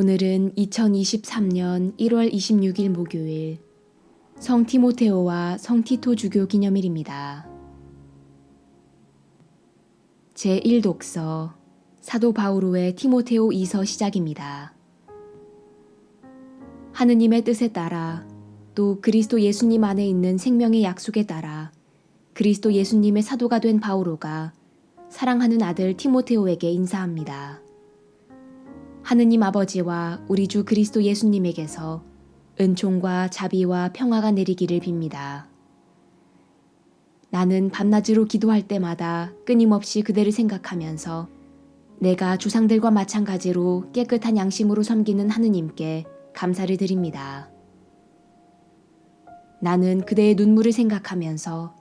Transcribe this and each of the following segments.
오늘은 2023년 1월 26일 목요일 성 티모테오와 성 티토 주교 기념일입니다. 제1독서 사도 바오로의 티모테오 2서 시작입니다. 하느님의 뜻에 따라 또 그리스도 예수님 안에 있는 생명의 약속에 따라 그리스도 예수님의 사도가 된 바오로가 사랑하는 아들 티모테오에게 인사합니다. 하느님 아버지와 우리 주 그리스도 예수님에게서 은총과 자비와 평화가 내리기를 빕니다. 나는 밤낮으로 기도할 때마다 끊임없이 그대를 생각하면서 내가 조상들과 마찬가지로 깨끗한 양심으로 섬기는 하느님께 감사를 드립니다. 나는 그대의 눈물을 생각하면서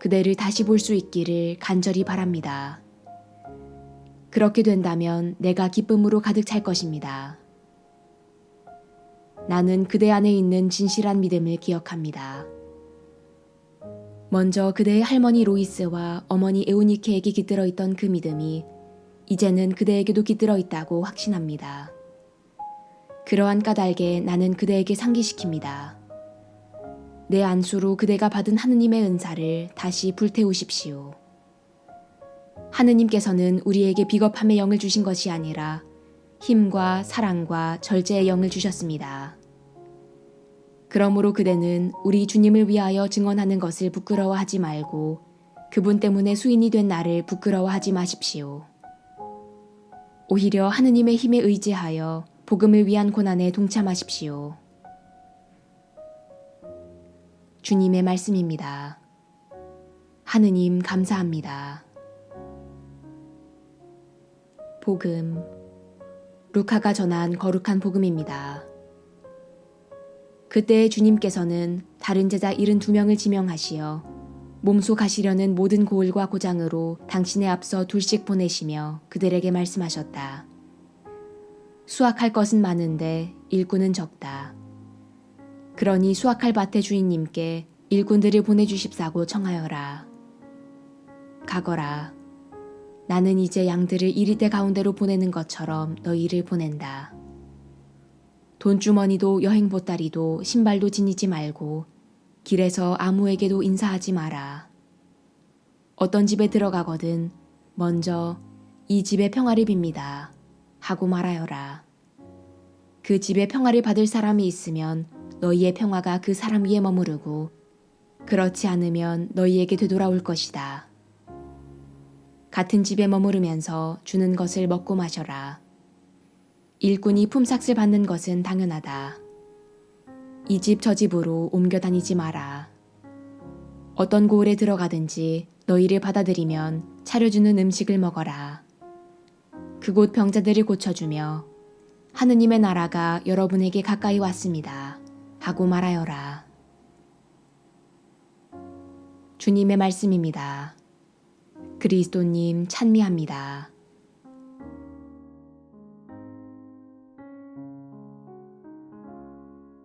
그대를 다시 볼 수 있기를 간절히 바랍니다. 그렇게 된다면 내가 기쁨으로 가득 찰 것입니다. 나는 그대 안에 있는 진실한 믿음을 기억합니다. 먼저 그대의 할머니 로이스와 어머니 에우니케에게 깃들어 있던 그 믿음이 이제는 그대에게도 깃들어 있다고 확신합니다. 그러한 까닭에 나는 그대에게 상기시킵니다. 내 안수로 그대가 받은 하느님의 은사를 다시 불태우십시오. 하느님께서는 우리에게 비겁함의 영을 주신 것이 아니라 힘과 사랑과 절제의 영을 주셨습니다. 그러므로 그대는 우리 주님을 위하여 증언하는 것을 부끄러워하지 말고 그분 때문에 수인이 된 나를 부끄러워하지 마십시오. 오히려 하느님의 힘에 의지하여 복음을 위한 고난에 동참하십시오. 주님의 말씀입니다. 하느님 감사합니다. 복음 루카가 전한 거룩한 복음입니다. 그때 주님께서는 다른 제자 72명을 지명하시어 몸소 가시려는 모든 고을과 고장으로 당신의 앞서 둘씩 보내시며 그들에게 말씀하셨다. 수확할 것은 많은데 일꾼은 적다. 그러니 수확할 밭의 주인님께 일꾼들을 보내주십사고 청하여라. 가거라. 나는 이제 양들을 이리대 가운데로 보내는 것처럼 너희를 보낸다. 돈주머니도 여행 보따리도 신발도 지니지 말고 길에서 아무에게도 인사하지 마라. 어떤 집에 들어가거든 먼저 이 집의 평화를 빕니다. 하고 말하여라. 그 집의 평화를 받을 사람이 있으면 너희의 평화가 그 사람 위에 머무르고 그렇지 않으면 너희에게 되돌아올 것이다. 같은 집에 머무르면서 주는 것을 먹고 마셔라. 일꾼이 품삯을 받는 것은 당연하다. 이 집 저 집으로 옮겨 다니지 마라. 어떤 고을에 들어가든지 너희를 받아들이면 차려주는 음식을 먹어라. 그곳 병자들을 고쳐주며 하느님의 나라가 여러분에게 가까이 왔습니다. 하고 말하여라. 주님의 말씀입니다. 그리스도님 찬미합니다.